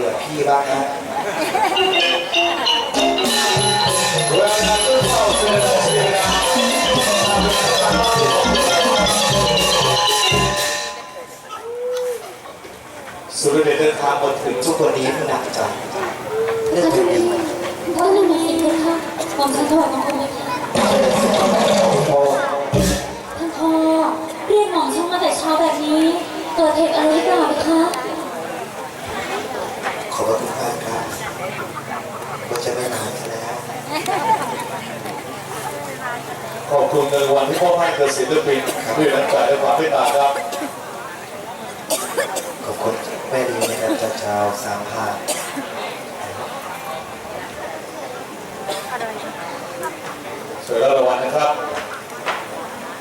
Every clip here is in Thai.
บื่อพี่บ้างนะเวลเข้เจอสุรเดชเดินทางมาถึงทุกวันนี้หนักใจเรื่องนี้เรื่องนี้เองค่ะความขอทษนคะ ขอบคุณในวันที่พ่อให้เกิดศิลปินด้วยน้ำใจและความเมตตาครับขอบคุณแม่ดีนะครับจากชาวสามพรานสวยแล้วรางวัลนะครับ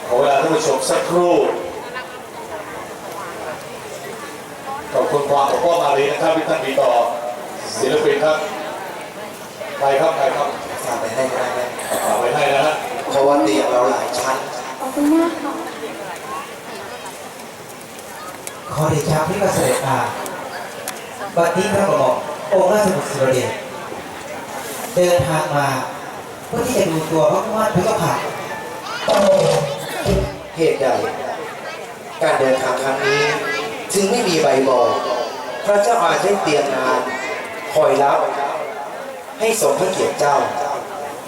ขอเวลาท่านผู้ชมสักครู่ขอบคุณความของพ่อมารีนะครับที่ท่านมีต่อศิลปินครับใครครับใครครับฝากไปให้ก็ได้ไหมฝากไว้ให้นะฮะเพ ราะว่าเตียงเราหลายชั้น ขอบคุณมากค่ะขอเดชะพระเสด็จมาบัดนี้พระกระหม่อมองค์ราชบุตรสุรเดชเดินทางมาเพื่อที่จะดูตัวพระกุมารพระเจ้าค่ะเหตุใดการเดินทางครั้งนี้ จึงไม่มีใบบอก พระเจ้าอาจได้เตรียมงานคอยรับ ให้สมพระเกียรติเจ้า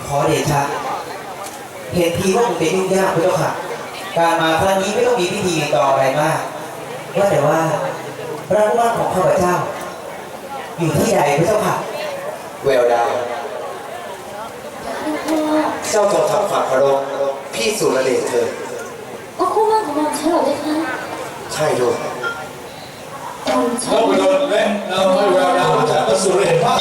ขอเดชะ เห็นทีว่าคงจะยุ่งยากพระเจ้าค่ะ การมาครั้งนี้ไม่ต้องมีพิธีต่ออะไรมาก ว่าแต่ว่าพระกุมารของข้าพเจ้า อยู่ที่ใดพระเจ้าค่ะแววดาวท่านพ่อเจ้าจงทำความเคารพพี่สุรเดชเถิดก็คู่มั่นของหมอมฉันเหรอเพคะใช่ด้วยหมอมฉัเรานไปโดนเล่นเราไม่แววดาวจากสุรเดชภาค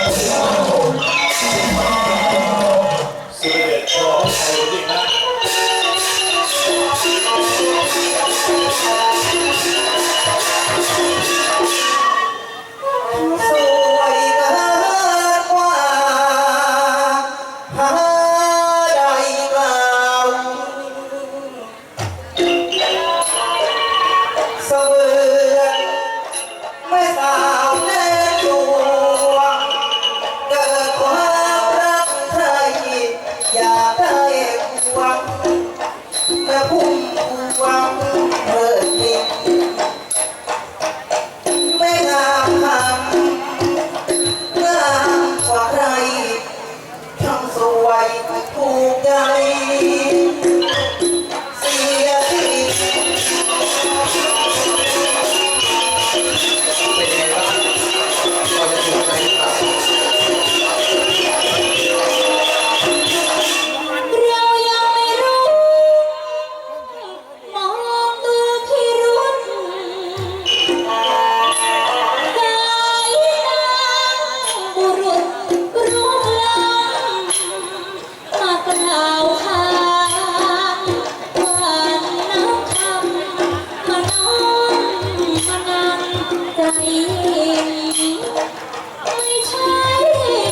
ไม่ใช่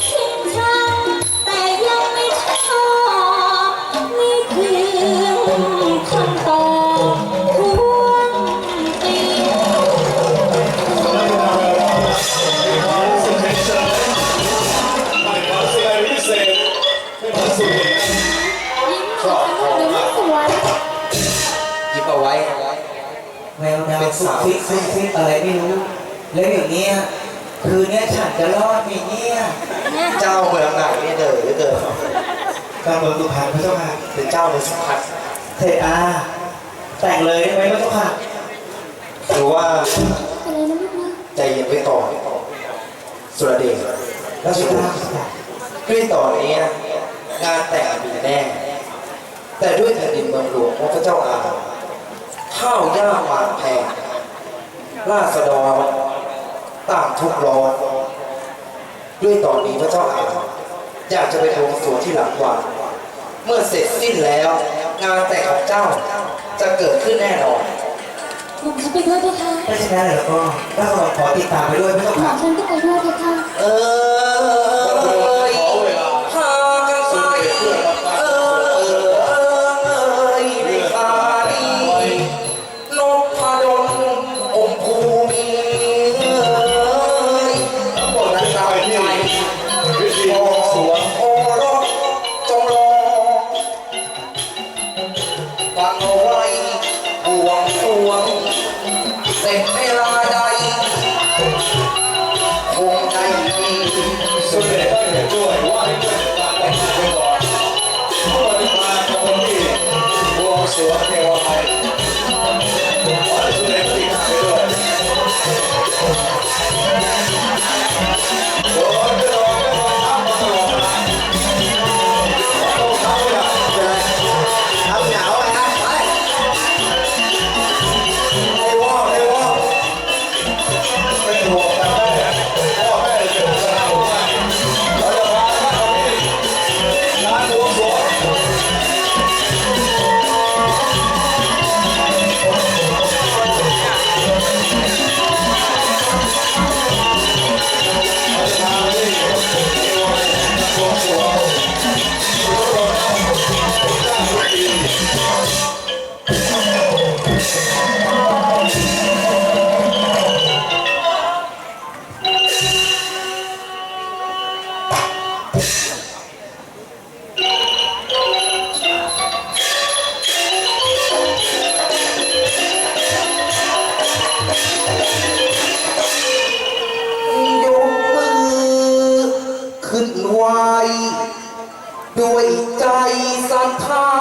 ชิงชังแต่ยังไม่ชอบนี่คือคำตอบทวงติสุดท้ายเชิญไม่ขอเสียพิเศษไม่ขอสุดยิ้มหน่อยค่ะเดี๋ยวไม่สวยหยิบเอาไว้แววดาวสุกซิกซุกซิกอะไรไม่รู้ แล้วอย่างเนี้ยคืนเนี้ยฉันจะรอดไหมเนี่ย เจ้าเมืองไหนเนี่ยเด้อหรือเด้อการเมืองสุพรรณพระเจ้าค่ะเป็นเจ้าเมืองสุพรรณเสร็จอาแต่งเลยได้ไหมพระเจ้าค่ะหรือว่าอะไรนะลูกนะใจเย็นไว้ก่อนสุรเดชพราชระบุเจ้าตรค่ะด้วยต่อนนี้นะงานแต่งมีแน่ แต่ด้วยแผ่นดินเมืองหลวงของพระเจ้าอาข้าวยากหมากแพงราษฎร ต่างทุกข์ร้อนด้วยตอนนี้พระเจ้าอาอยากจะไปบวงสรวงที่หลังวัดเมื่อเสร็จสิ้นแล้ว งานแต่งของเจ้าจะเกิดขึ้นแน่นอนหม่อมฉันไปด้วยเพคะถ้าฉะนั้นแล้วก็ถ้าเราขอติดตามไปด้วยพระเจ้าหม่อค่ะมฉันก็ไปด้วยเพคะ เอย 차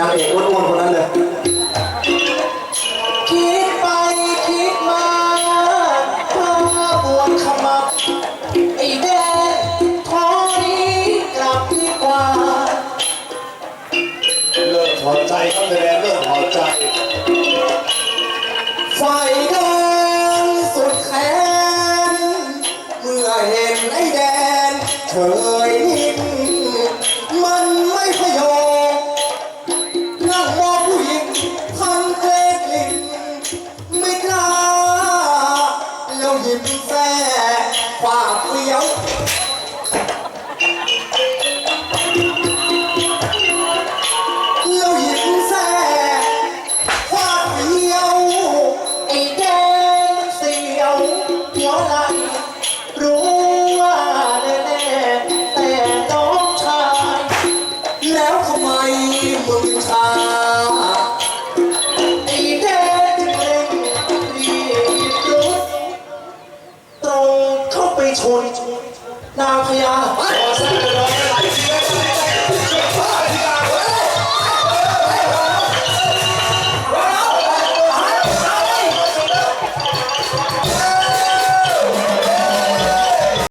นางเอกอ้วนๆคนนั้นเลยคิดไปคิดมาข้าปวดขมับไอ้แดงท้องนี้กลับดีกว่า เลิกถอดใจครับแดงเลิกถอดใจไฟแดงสุดแขนเมื่อเห็นไอ้แดงเธอ